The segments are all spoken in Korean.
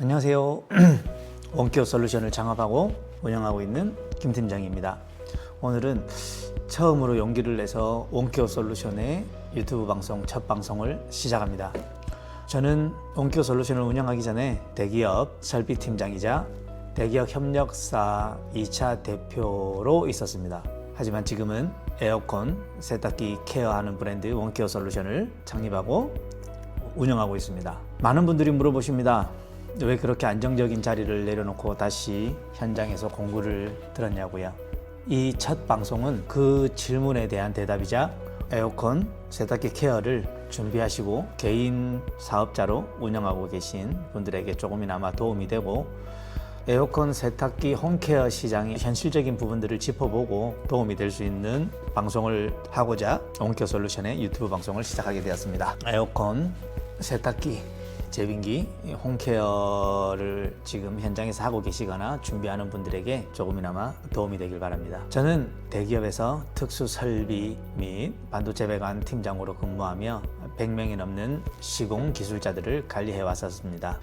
안녕하세요. 원키어 솔루션을 창업하고 운영하고 있는 김 팀장입니다. 오늘은 처음으로 용기를 내서 원키어 솔루션의 유튜브 방송 첫 방송을 시작합니다. 저는 원키어 솔루션을 운영하기 전에 대기업 설비 팀장이자 대기업 협력사 2차 대표로 있었습니다. 하지만 지금은 에어컨, 세탁기 케어하는 브랜드 원키어 솔루션을 창립하고 운영하고 있습니다. 많은 분들이 물어보십니다. 왜 그렇게 안정적인 자리를 내려놓고 다시 현장에서 공부를 들었냐고요. 이 첫 방송은 그 질문에 대한 대답이자 에어컨, 세탁기 케어를 준비하시고 개인 사업자로 운영하고 계신 분들에게 조금이나마 도움이 되고 에어컨, 세탁기, 홈케어 시장의 현실적인 부분들을 짚어보고 도움이 될 수 있는 방송을 하고자 홈케어 솔루션의 유튜브 방송을 시작하게 되었습니다. 에어컨, 세탁기, 제빙기, 홈케어를 지금 현장에서 하고 계시거나 준비하는 분들에게 조금이나마 도움이 되길 바랍니다. 저는 대기업에서 특수 설비 및 반도체 배관 팀장으로 근무하며 100명이 넘는 시공 기술자들을 관리해 왔었습니다.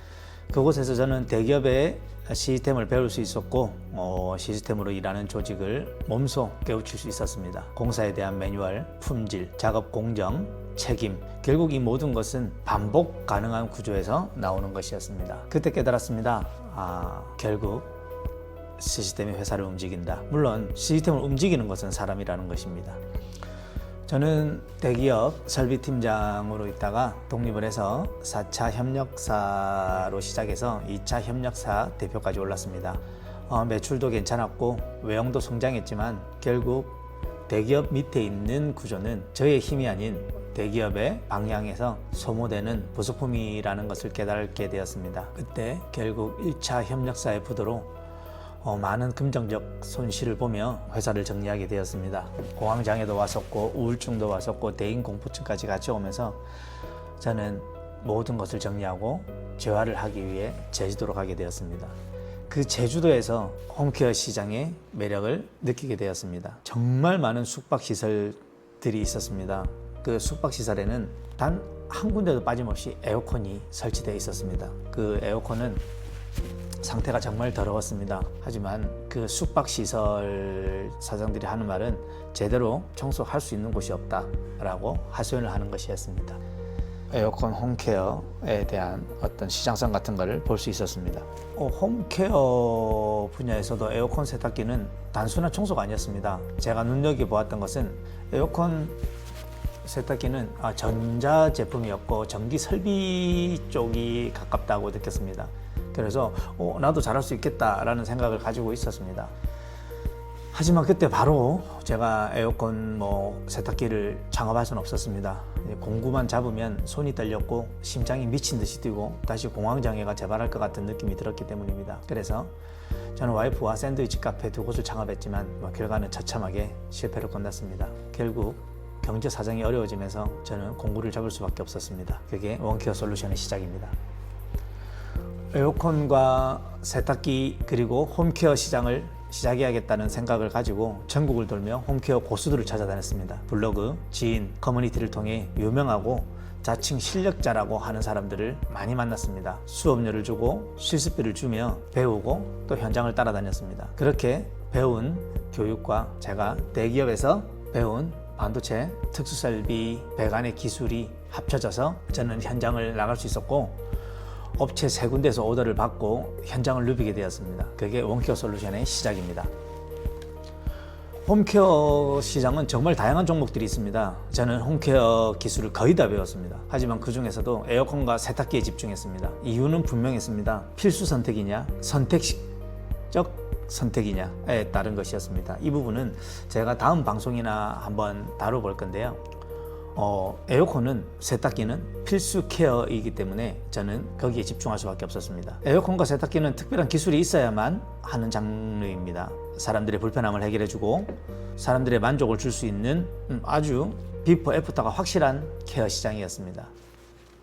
그곳에서 저는 대기업의 시스템을 배울 수 있었고 어, 시스템으로 일하는 조직을 몸소 깨우칠 수 있었습니다. 공사에 대한 매뉴얼, 품질, 작업 공정, 책임 결국 이 모든 것은 반복 가능한 구조에서 나오는 것이었습니다. 그때 깨달았습니다. 아, 결국 시스템이 회사를 움직인다. 물론 시스템을 움직이는 것은 사람이라는 것입니다. 저는 대기업 설비팀장으로 있다가 독립을 해서 4차 협력사로 시작해서 2차 협력사 대표까지 올랐습니다. 어, 매출도 괜찮았고 외형도 성장했지만 결국 대기업 밑에 있는 구조는 저의 힘이 아닌 대기업의 방향에서 소모되는 부속품이라는 것을 깨닫게 되었습니다. 그때 결국 1차 협력사의 부도로 어, 많은 금전적 손실을 보며 회사를 정리하게 되었습니다. 공황장애도 왔었고 우울증도 왔었고 대인 공포증까지 같이 오면서 저는 모든 것을 정리하고 재활을 하기 위해 제주도로 가게 되었습니다. 그 제주도에서 홈케어 시장의 매력을 느끼게 되었습니다. 정말 많은 숙박 시설들이 있었습니다. 그 숙박 시설에는 단 한 군데도 빠짐없이 에어컨이 설치되어 있었습니다. 그 에어컨은 상태가 정말 더러웠습니다. 하지만 그 숙박시설 사장들이 하는 말은 제대로 청소할 수 있는 곳이 없다라고 하소연을 하는 것이었습니다. 에어컨 홈케어에 대한 어떤 시장성 같은 것을 볼 수 있었습니다. 어, 홈케어 분야에서도 에어컨 세탁기는 단순한 청소가 아니었습니다. 제가 눈여겨보았던 것은 에어컨 세탁기는 아, 전자 제품이었고 전기 설비 쪽이 가깝다고 느꼈습니다. 그래서 어, 나도 잘할 수 있겠다라는 생각을 가지고 있었습니다. 하지만 그때 바로 제가 에어컨 뭐 세탁기를 창업할 수는 없었습니다. 공구만 잡으면 손이 떨렸고 심장이 미친 듯이 뛰고 다시 공황장애가 재발할 것 같은 느낌이 들었기 때문입니다. 그래서 저는 와이프와 샌드위치 카페 두 곳을 창업했지만 뭐 결과는 처참하게 실패로 끝났습니다. 결국 경제 사정이 어려워지면서 저는 공구를 잡을 수밖에 없었습니다. 그게 원케어 솔루션의 시작입니다. 에어컨과 세탁기 그리고 홈케어 시장을 시작해야겠다는 생각을 가지고 전국을 돌며 홈케어 고수들을 찾아다녔습니다. 블로그, 지인, 커뮤니티를 통해 유명하고 자칭 실력자라고 하는 사람들을 많이 만났습니다. 수업료를 주고 실습비를 주며 배우고 또 현장을 따라다녔습니다. 그렇게 배운 교육과 제가 대기업에서 배운 반도체, 특수설비, 배관의 기술이 합쳐져서 저는 현장을 나갈 수 있었고 업체 세 군데에서 오더를 받고 현장을 누비게 되었습니다. 그게 원케어 솔루션의 시작입니다. 홈케어 시장은 정말 다양한 종목들이 있습니다. 저는 홈케어 기술을 거의 다 배웠습니다. 하지만 그 중에서도 에어컨과 세탁기에 집중했습니다. 이유는 분명했습니다. 필수 선택이냐, 선택적 선택이냐에 따른 것이었습니다. 이 부분은 제가 다음 방송이나 한번 다뤄볼 건데요. 어, 에어컨은 세탁기는 필수 케어이기 때문에 저는 거기에 집중할 수밖에 없었습니다. 에어컨과 세탁기는 특별한 기술이 있어야만 하는 장르입니다. 사람들의 불편함을 해결해주고 사람들의 만족을 줄 수 있는 음, 아주 비포 애프터가 확실한 케어 시장이었습니다.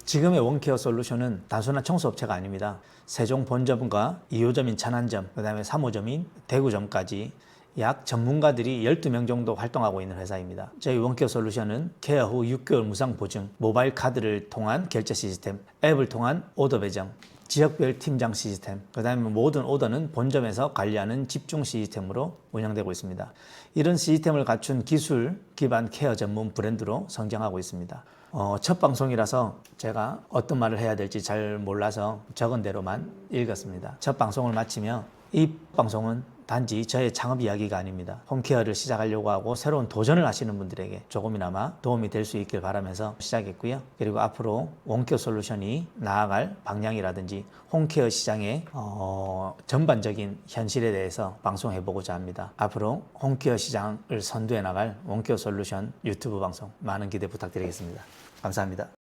지금의 원케어 솔루션은 단순한 청소업체가 아닙니다. 세종 본점과 2호점 인 천안점, 그 다음에 3호점인 대구점까지 약 전문가들이 12명 정도 활동하고 있는 회사입니다. 저희 원케어 솔루션은 케어 후 6개월 무상 보증, 모바일 카드를 통한 결제 시스템, 앱을 통한 오더 배정, 지역별 팀장 시스템, 그 다음에 모든 오더는 본점에서 관리하는 집중 시스템으로 운영되고 있습니다. 이런 시스템을 갖춘 기술 기반 케어 전문 브랜드로 성장하고 있습니다. 어, 첫 방송이라서 제가 어떤 말을 해야 될지 잘 몰라서 적은 대로만 읽었습니다. 첫 방송을 마치며 이 방송은 단지 저의 창업 이야기가 아닙니다. 홈케어를 시작하려고 하고 새로운 도전을 하시는 분들에게 조금이나마 도움이 될 수 있길 바라면서 시작했고요. 그리고 앞으로 원케어 솔루션이 나아갈 방향이라든지 홈케어 시장의 어, 전반적인 현실에 대해서 방송해 보고자 합니다. 앞으로 홈케어 시장을 선두해 나갈 원케어 솔루션 유튜브 방송 많은 기대 부탁드리겠습니다. 감사합니다.